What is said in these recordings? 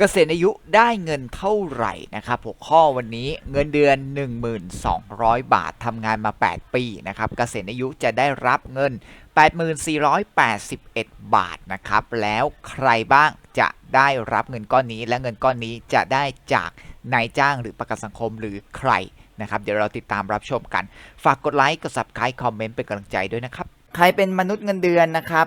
เกษียณอายุได้เงินเท่าไหร่นะครับหัวข้อวันนี้เงินเดือน 1,200 บาททำงานมา 8 ปีนะครับเกษียณอายุจะได้รับเงิน 8481 บาทนะครับแล้วใครบ้างจะได้รับเงินก้อนนี้ และเงินก้อนนี้จะได้จากนายจ้างหรือประกันสังคมหรือใครนะครับเดี๋ยวเราติดตามรับชมกัน ฝากกดไลค์กด subscribe คอมเมนต์เป็นกำลังใจด้วยนะครับใครเป็นมนุษย์เงินเดือนนะครับ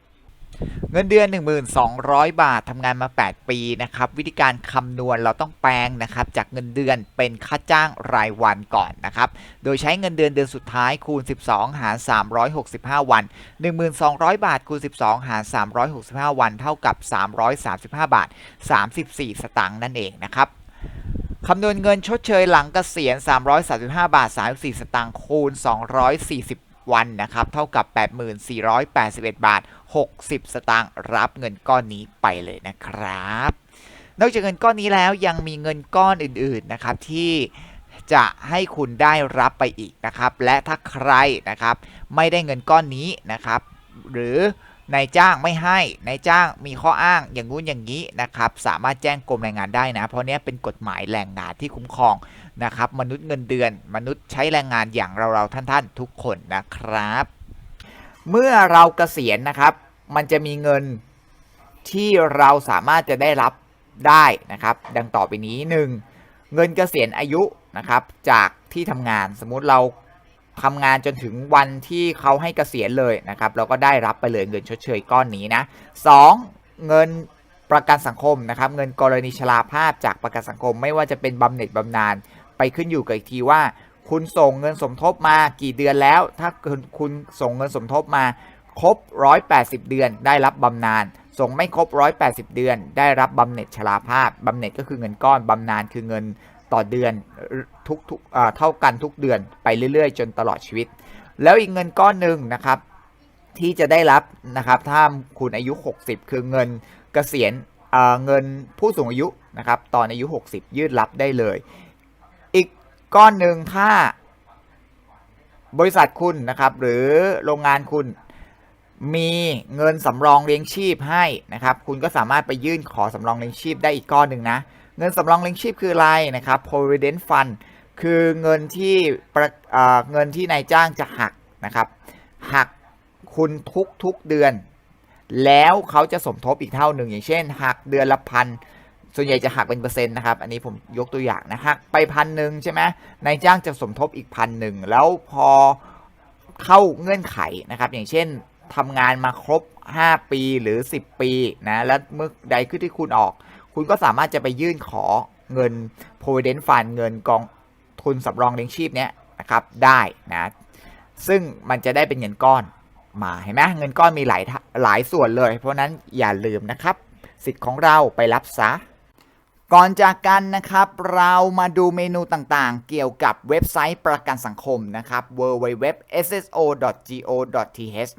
เงินเดือน 1,200 บาททำงานมา 8 ปีนะครับ วิธีการคำนวณเราต้องแปลงนะครับ จากเงินเดือนเป็นค่าจ้างรายวันก่อนนะครับ โดยใช้เงินเดือนเดือนสุดท้ายคูณ 12 หาร 365 วัน 1,200 บาทคูณ 12 หาร 365 วัน เท่ากับ 335 บาท 34 สตางค์นั่นเองนะครับคำนวณเงินชดเชยหลังเกษียณ 335 บาท 34 สตางค์คูณ 240 วันนะครับ เท่ากับ 8481 บาท 60 สตางค์รับเงินก้อนนี้ไปเลยนะครับ นอกจากเงินก้อนนี้แล้วยังมีเงินก้อนอื่นๆนะครับที่จะให้คุณได้รับไปอีกนะครับ และถ้าใครนะครับไม่ได้เงินก้อนนี้นะครับ หรือ นายจ้างไม่ให้นายจ้างมีข้ออ้างอย่างงู้นอย่างนี้นะครับสามารถแจ้งกรมแรงงานได้นะ เพราะเนี้ยเป็นกฎหมายแรงงานที่คุ้มครองนะครับมนุษย์เงินเดือน มนุษย์ใช้แรงงานอย่างเราๆท่านๆ ทุกคนนะครับ เมื่อเราเกษียณนะครับ มันจะมีเงินที่เราสามารถจะได้รับได้นะครับ ดังต่อไปนี้ 1. เงินเกษียณอายุนะครับจากที่ทำงานสมมุติเรา ทำงานจนถึงวันที่เขาให้เกษียณเลยนะครับเราก็ได้รับไปเลยเงินชดเชยก้อนนี้นะ 2. เงินประกันสังคมนะครับเงินกรณีชราภาพจากประกันสังคม ไม่ว่าจะเป็นบำเหน็จบำนาญไปขึ้นอยู่กับอีกทีว่า คุณส่งเงินสมทบมากี่เดือนแล้ว ถ้าคุณคุณส่งเงินสมทบมาครบ 180 เดือน ได้รับบำนาญส่งไม่ครบ 180 เดือน ได้รับบำเหน็จชราภาพบำเหน็จก็คือเงินก้อนบำนาญคือเงิน ต่อเดือนทุกทุกเท่ากันทุกเดือนไปเรื่อย ๆ จนตลอดชีวิต แล้วอีกเงินก้อนหนึ่งนะครับ ที่จะได้รับนะครับถ้าคุณอายุ 60 คือเงินเกษียณเอ่อเงินผู้สูงอายุนะครับตอนอายุ 60 ยืดรับได้เลย อีกก้อนหนึ่งถ้าบริษัทคุณนะครับหรือโรงงานคุณมีเงินสำรองเลี้ยงชีพให้นะครับ คุณก็สามารถไปยื่นขอสำรองเลี้ยงชีพได้อีกก้อนหนึ่งนะ เงินสำรองเลี้ยงชีพคืออะไรนะครับ provident fund คือเงินที่เงินที่นายจ้างจะหักนะครับ หักคุณทุกทุกเดือน แล้วเขาจะสมทบอีกเท่าหนึ่ง อย่างเช่น หักเดือนละพันส่วนใหญ่จะหักเป็นเปอร์เซ็นต์นะครับ อันนี้ผมยกตัวอย่างนะหักไปพันหนึ่งใช่ไหมนายจ้างจะสมทบอีกพันหนึ่งแล้วพอเข้าเงื่อนไขนะครับ อย่างเช่นทำงานมาครบ 5 ปีหรือ 10 ปีนะ แล้วเมื่อใดขึ้นที่คุณออก คุณก็สามารถจะไปยื่นขอเงิน provident fund เงินกองทุนสำรองเลี้ยงชีพเนี้ยนะครับได้นะซึ่งมันจะได้เป็นเงินก้อนมาเห็นไหมเงินก้อนมีหลายหลายส่วนเลย เพราะฉะนั้นอย่าลืมนะครับ สิทธิ์ของเราไปรับซะก่อนจากกันนะครับ เรามาดูเมนูต่างๆ เกี่ยวกับเว็บไซต์ประกันสังคมนะครับ www.sso.go.th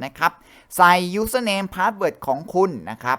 นะครับ ใส่ username password ของคุณนะครับ